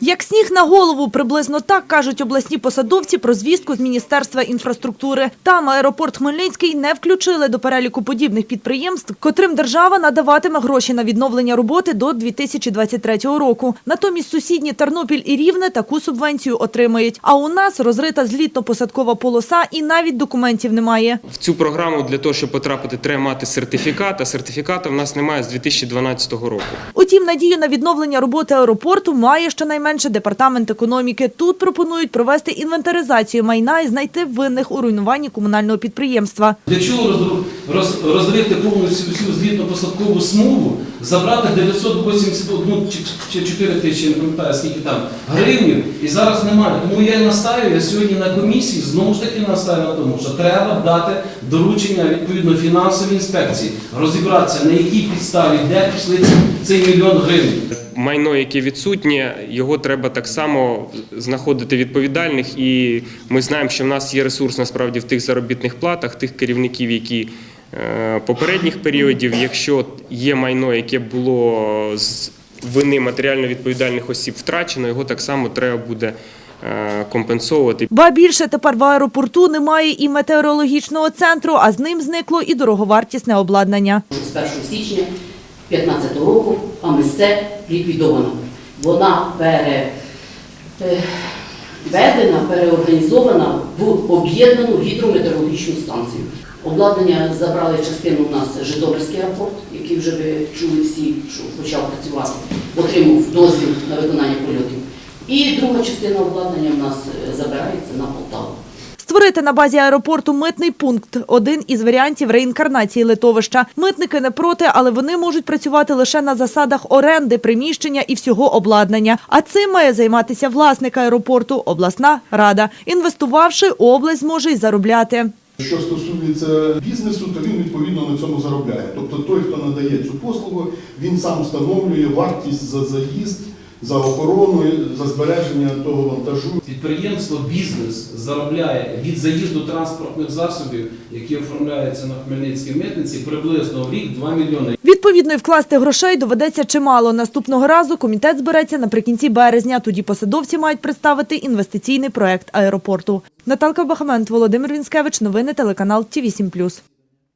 Як сніг на голову, приблизно так кажуть обласні посадовці про звістку з Міністерства інфраструктури. Там аеропорт Хмельницький не включили до переліку подібних підприємств, котрим держава надаватиме гроші на відновлення роботи до 2023 року. Натомість сусідні Тернопіль і Рівне таку субвенцію отримають. А у нас розрита злітно-посадкова полоса і навіть документів немає. В цю програму для того, щоб потрапити, треба мати сертифікат, а сертифікату в нас немає з 2012 року. Утім, надію на відновлення роботи аеропорту має щонайменше департамент економіки. Тут пропонують провести інвентаризацію майна і знайти винних у руйнуванні комунального підприємства. Для чого роз- роз- розрити повністю всю злітно-посадкову смугу, забрати 981 чи- чи 4 тисячі, не пам'ятаю скільки там, гривнів, і зараз немає. Тому я настаю, я сьогодні на комісії знову ж таки настаю на тому, що треба дати доручення відповідно фінансовій інспекції, розібратися, на якій підставі, де пішли цей мільйон гривень. Майно, яке відсутнє, його треба так само знаходити відповідальних. І ми знаємо, що в нас є ресурс насправді в тих заробітних платах, тих керівників, які е, попередніх періодів, якщо є майно, яке було з вини матеріально відповідальних осіб втрачено, його так само треба буде е, компенсовувати. Ба більше тепер в аеропорту немає і метеорологічного центру, а з ним зникло і дороговартісне обладнання. з 1 січня 2015 року а АМСЦ ліквідовано. Вона переведена, переорганізована в об'єднану гідрометеорологічну станцію. Обладнання забрали частину у нас Житомирський аеропорт, який вже ви чули всі, що почав працювати, отримав дозвіл на виконання польотів. І друга частина обладнання в нас е, забирається на Полтаву. Створити на базі аеропорту митний пункт – один із варіантів реінкарнації литовища. Митники не проти, але вони можуть працювати лише на засадах оренди, приміщення і всього обладнання. А цим має займатися власник аеропорту – обласна рада. Інвестувавши, область зможе й заробляти. Що стосується бізнесу, то він відповідно на цьому заробляє. Тобто той, хто надає цю послугу, він сам встановлює вартість за заїзд, за охорону, за збереження того вантажу. Підприємство бізнес заробляє від заїзду транспортних засобів, які оформляються на Хмельницькій митниці, приблизно в рік 2 мільйони. Відповідно, і вкласти грошей доведеться чимало. Наступного разу комітет збереться наприкінці березня. Тоді посадовці мають представити інвестиційний проект аеропорту. Наталка Бахамент, Володимир Вінськевич. Новини телеканал Ті 8